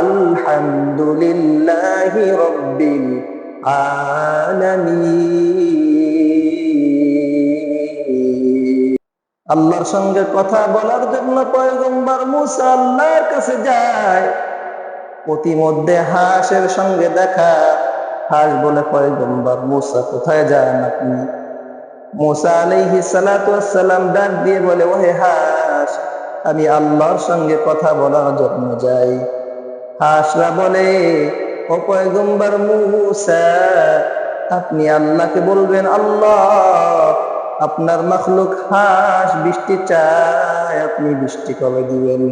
আলহামদুলিল্লাহি রব্বিল আলামিন। আল্লাহর সঙ্গে কথা বলার জন্য পয়গম্বর মুসা আল্লাহর কাছে যায়। প্রতিমধ্যে হাঁসের সঙ্গে দেখা। হাঁস বলে, পয়গম্বর মুসা, কোথায় যান আপনি? মুসা আলাইহি সালাম ডাক দিয়ে বলে, ওহে হাঁস, আমি আল্লাহর সঙ্গে কথা বলার জন্য যাই। হাঁসরা বলে, ও পয়গম্বর মুসা, আপনি আল্লাহকে বলবেন, আল্লাহ, আপনার মখলুক হাঁস বৃষ্টি চায়, আপনি বৃষ্টি কবে দিবেন?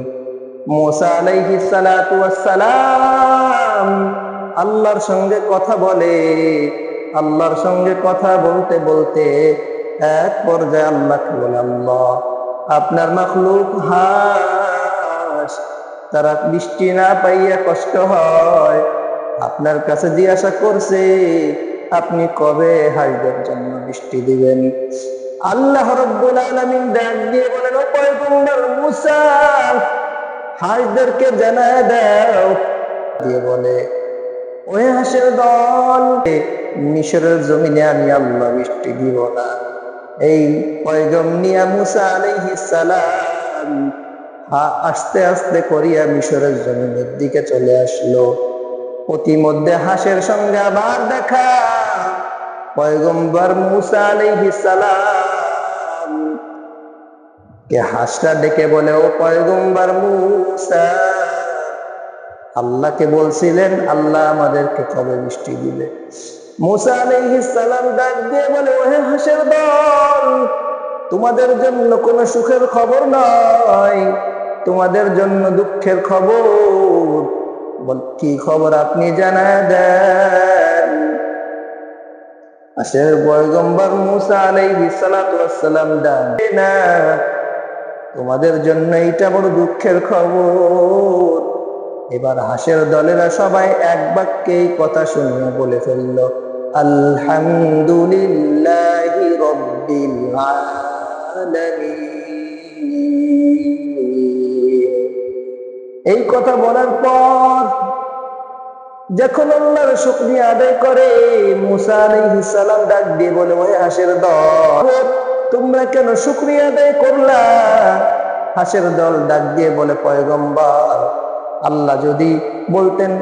মোসা আলাইহি সালাতু সালাম আল্লাহর সঙ্গে কথা বলে, আল্লাহর সঙ্গে কথা বলতে বলতে এক পর্যায়ে আল্লাহকে বলে, আল্লাহ, আপনার মখলুক হাঁস তারা বৃষ্টি না পাইয়া কষ্ট হয়। আপনার কাছে জিজ্ঞাসা করছে, আপনি কবে হাঁসদের জন্য বৃষ্টি দিবেন? আল্লাহ রব্বুল আলামিন ডাক দিয়ে বলেন, ও পয়গম্বর মুসা হাঁসদেরকে জানায় দাও। দিয়ে বলে ওই হাঁসের দল, মিশরের জমিনে আমি আল্লাহ বৃষ্টি দিব না। এই পয়গম নিয়া মুসা আলাইহিস সালাম আস্তে আস্তে করিয়া মিশরের জমিনের দিকে চলে আসলো। প্রতিমধ্যে হাঁসের সঙ্গে আবার দেখা। পয়গম্বর মুসা আলাইহিস সালাম। কে হাঁসটা ডেকে বলে, ও পয়গম্বর মুসা, আল্লাহকে বলছিলেন, আল্লাহ আমাদেরকে কবে মিষ্টি দিবে? মুসা আলাইহিস সালাম ডাক দিয়ে বলে, ওহে হাসের দল, তোমাদের জন্য কোনো সুখের খবর নয়। তোমাদের জন্য দুঃখের খবর। কি খবর আপনি জানায় দেন? হাঁসের পয়গম্বর মুসা আলাইহিস সালাতু ওয়াসসালাম না, তোমাদের জন্য এটা বড় দুঃখের খবর। এবার হাসের দলেরা সবাই এক বাক্যে কথা শুনিয়ে বলে ফেলল, আলহামদুলিল্লাহ রব্বিল আলামিন। এই কথা বলার পর যখন আল্লাহর শুকরিয়া আদায় করে, মুসা আলাইহিস সালাম ডাক দিয়ে বলে ওই হাঁসের দল, তোমরা কেন শুকরিয়া আদায় করলা? হাঁসের দল ডাক দিয়ে বলে, পয়গম্বর, আল্লাহ যদি বলতেন,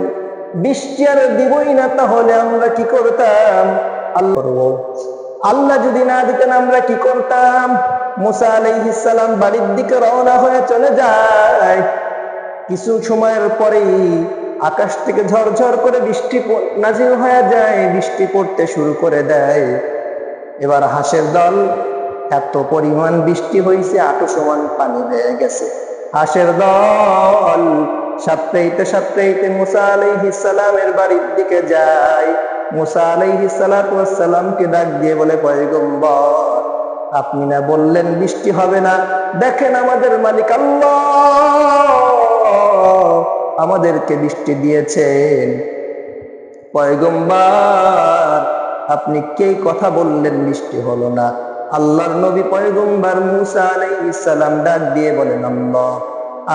বৃষ্টি আর দিবই না, তাহলে আমরা কি করতাম? আল্লাহ আল্লাহ যদি না দিতেন, আমরা কি করতাম? মুসা আলাইহিস সালাম বাড়ির দিকে রওনা হয়ে চলে যায়। কিছু সময়ের পরেই আকাশ থেকে ঝরঝর করে বৃষ্টি নাজিল হয়ে যায়, বৃষ্টি পড়তে শুরু করে দেয়। এবার হাঁসের দল, এত পরিমাণ বৃষ্টি হয়েছে আটু সমান পানি বেয়ে গেছে। হাঁসের দল, সাপ্তাহিতে সাপ্তাহিতে মুসা আলাইহিস সালামের বাড়ির দিকে যায়। মুসা আলাইহিস সালামকে ডাক দিয়ে বলে, পয়গম্বর, আপনি না বললেন বৃষ্টি হবে না, দেখেন আমাদের মালিক আল্লাহ। আমাদেরকে বৃষ্টি দিয়েছেন। পয়গম্বার, আপনি কে কথা বললেন বৃষ্টি হলো না? আল্লাহর নবী পয়গম্বার মুসা আলাইহিস সালাম ডাক দিয়ে বলেন, আল্লাহ,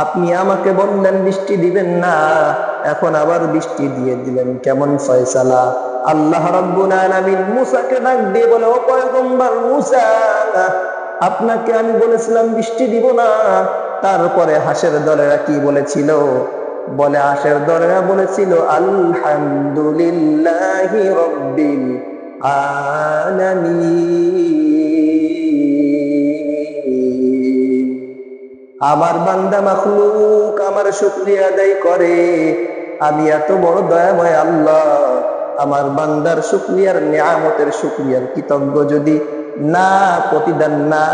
আপনি আমাকে বললেন বৃষ্টি দিবেন না, এখন আবার বৃষ্টি দিয়ে দিলেন, কেমন ফয়সালা? আল্লাহ রাব্বুল আলামিন মুসাকে ডাক দিয়ে বলে, ও পয়গম্বর মুসা, আপনাকে আমি বলেছিলাম বৃষ্টি দিব না, তারপরে হাঁসের দলেরা কি বলেছিল? বলে হাঁসের দলেরা বলেছিল, আলহামদুলিল্লাহি রব্বিল আমার বান্দা মাখলুক আমার শুক্রিয়া আদায় করে। আমি এত বড় দয়াময় আল্লাহ। আমার বান্দার শুক্রিয়ার নিয়ামতের শুক্রিয়ার কৃতজ্ঞ যদি না প্রতিদান না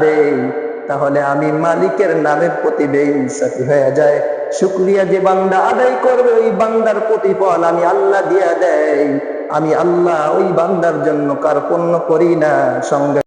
দেই তাহলে আমি মালিকের নামের প্রতি বেইনসাফি হয়ে যায়। শুক্রিয়া যে বান্দা আদায় করবে, ওই বান্দার প্রতিফল আমি আল্লাহ দিয়া দেয় আমি আল্লাহ ওই বান্দার জন্য কার্পণ্য করি না, সঙ্গে